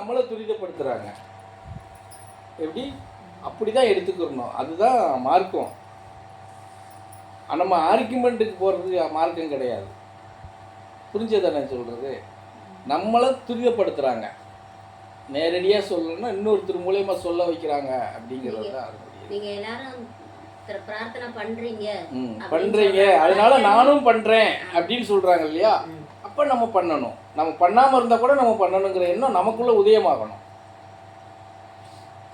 நம்மளை துரிதப்படுத்துகிறாங்க எப்படி? அப்படி தான் எடுத்துக்கிறணும். அதுதான் மார்க்கம். நம்ம ஆர்குமெண்ட்டுக்கு போகிறது மார்க்கம் கிடையாது. புரிஞ்சதா நான் சொல்கிறது நம்மளை துரிதப்படுத்துகிறாங்க நேரடியாக சொல்லணும்னா இன்னொருத்தர் மூலயமா சொல்ல வைக்கிறாங்க அப்படிங்கிறது தான் அது முடியுது. நீங்க எல்லாரும் பிரார்த்தனை பண்ணுறீங்க சொல்றாங்க. அதனால நானும் பண்ணுறேன் அப்படின்னு சொல்கிறாங்க இல்லையா. அப்போ நம்ம பண்ணணும். நம்ம பண்ணாமல் இருந்தால் கூட நம்ம பண்ணணுங்கிற எண்ணம் நமக்குள்ளே உதயமாகணும்.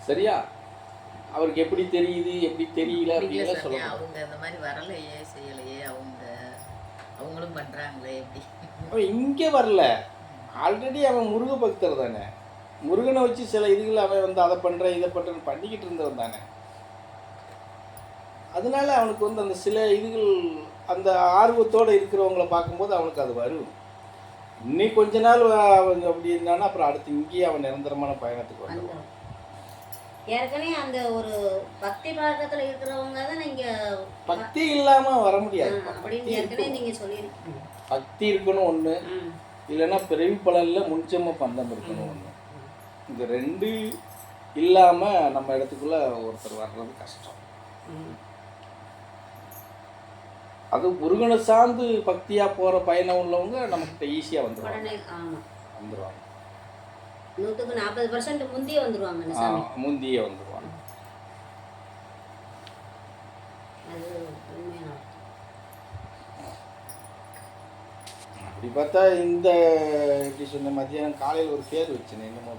சரியா? அவருக்கு எப்படி தெரியுது எப்படி தெரியல சாமி, சொல்லணும் அவங்க இந்த மாதிரி வரலையே செய்யலையே அவங்க அவங்களும் பண்றாங்களே எப்படி? அவன் இங்கே வரல. ஆல்ரெடி அவன் முருக பக்தர் தானே. முருகனை வச்சு சில இதுகள் அவன் வந்து அதை பண்ணுறேன் இதை பண்ணுறேன்னு பண்ணிக்கிட்டு இருந்தவன் தானே. அதனால அவனுக்கு வந்து அந்த சில இதுகள் அந்த ஆர்வத்தோடு இருக்கிறவங்கள பார்க்கும்போது அவனுக்கு அது வரும். இன்னும் கொஞ்ச நாள் அவன் அப்படி இருந்தானா அப்புறம் அடுத்து இங்கேயே அவன் நிரந்தரமான பயணத்துக்கு வந்துடுவான். ஏற்கனவே அந்த ஒரு பக்தி பழக்கத்துல இருக்கிறவங்க தான் நீங்க பக்தி இல்லாமல் வர முடியாது. அப்படின்னு ஏற்கனவே இருக்கணும். நீங்க சொல்லியிருக்கீங்க பக்தி இருக்கணும் ஒன்று. இல்லைன்னா பிறவி பலனில் முன்சம பந்தம் இருக்கணும் ஒன்று இந்த ரெண்டு இல்லாமல் நம்ம இடத்துக்குள்ள ஒருத்தர் வர்றது கஷ்டம். அது முருகனை சார்ந்து பக்தியாக போகிற பயணம் உள்ளவங்க நம்மக்கிட்ட ஈஸியாக வந்துடுவாங்க வந்துடுவாங்க நூற்றுக்கு நாற்பது பர்சன்ட் முந்தியே சாமி. முந்தியே வந்துடுவாங்க அப்படி பார்த்தா இந்த எப்படி சொன்ன மத்தியானம் காலையில் ஒரு பேர் வச்சேன் என்னமோ